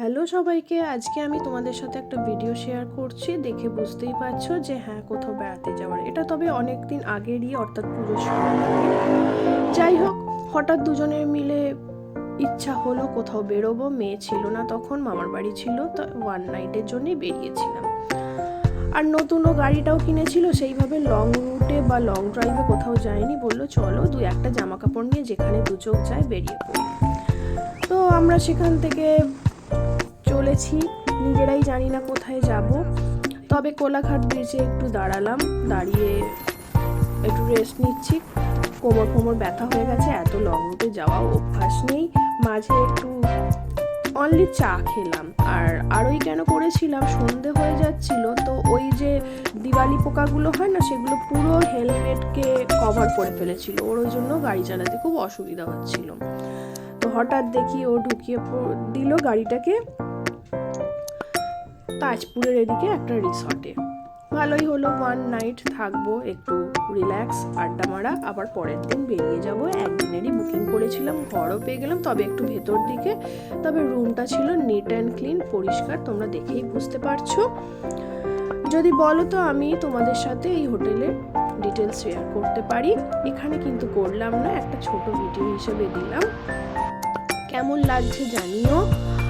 Hello সবাইকে, আজকে আমি তোমাদের সাথে একটা ভিডিও শেয়ার করছি। দেখে বুঝতেই পারছ যে হ্যাঁ কোথাও বেড়াতে যাওয়ার। এটা তবে অনেক দিন আগেরই, অর্থাৎ পুজোর সময় যাই হোক, হঠাৎ দুজনের মিলে ইচ্ছা হলো কোথাও বেরোবো। মেয়ে ছিল না তখন, মামার বাড়ি ছিল, তো ওয়ান নাইটের জন্যই বেরিয়েছিলাম। আর নতুনও গাড়িটাও কিনেছিল, সেইভাবে লং রুটে বা লং ড্রাইভে কোথাও যায়নি। বলল, চলো, দুই একটা জামা কাপড় নিয়ে যেখানে দু চোখ যায় বেরিয়ে পড়ি। তো আমরা সেখান থেকে চলেছি নিজেরাই জানি না কোথায় যাব। তবে কোলাঘাট ব্রিজে একটু দাঁড়ালাম, দাঁড়িয়ে একটু রেস্ট নিচ্ছি। কোমর কোমর ব্যথা হয়ে গেছে, এত লং রুটে যাওয়া অভ্যাস নেই। মাঝে একটু অনলি চা খেলাম। আর আরোই কেন করেছিলাম, সন্ধে হয়ে যাচ্ছিল, তো ওই যে দিওয়ালি পোকাগুলো হয় না, সেগুলো পুরো হেলমেটকে কভার করে ফেলেছিল। ওর জন্য গাড়ি চালাতে খুব অসুবিধা হচ্ছিল। তো হঠাৎ দেখি ও ঢুকিয়ে দিল গাড়িটাকে। তাজপুরের এদিকে একটা রিসর্টে। ভালোই হলো ওয়ান নাইট থাকব, একটু রিল্যাক্স আড্ডা মারা। আবার পরের দিন বেরিয়ে যাব, একদিনেরই বুকিং করেছিলাম, ঘরও পেয়ে গেলাম, তবে একটু ভেতর দিকে। তবে রুমটা ছিল নিট অ্যান্ড ক্লিন পরিষ্কার, তোমরা দেখেই বুঝতে পারছ। যদি বলো তো, আমি তোমাদের সাথে এই হোটেলের ডিটেলস শেয়ার করতে পারি। এখানে কিন্তু করলাম না, একটা ছোট ভিডিও হিসেবে দিলাম। কেমন লাগছে জানিও।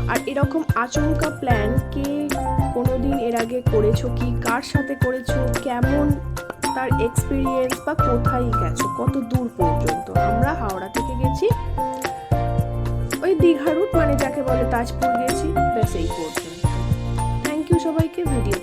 আর এরকম আচমকা প্ল্যান কে আগে করেছ কি, কার সাথে করেছ, কেমন তার এক্সপিরিয়েন্স বা কোথায় গেছো, কত দূর পর্যন্ত? আমরা হাওড়া থেকে গেছি, ওই দীঘা রুট মানে যাকে বলে তাজপুর গেছি, ব্যাস এই পর্যন্ত। থ্যাংক ইউ সবাইকে ভিডিওটা দেখো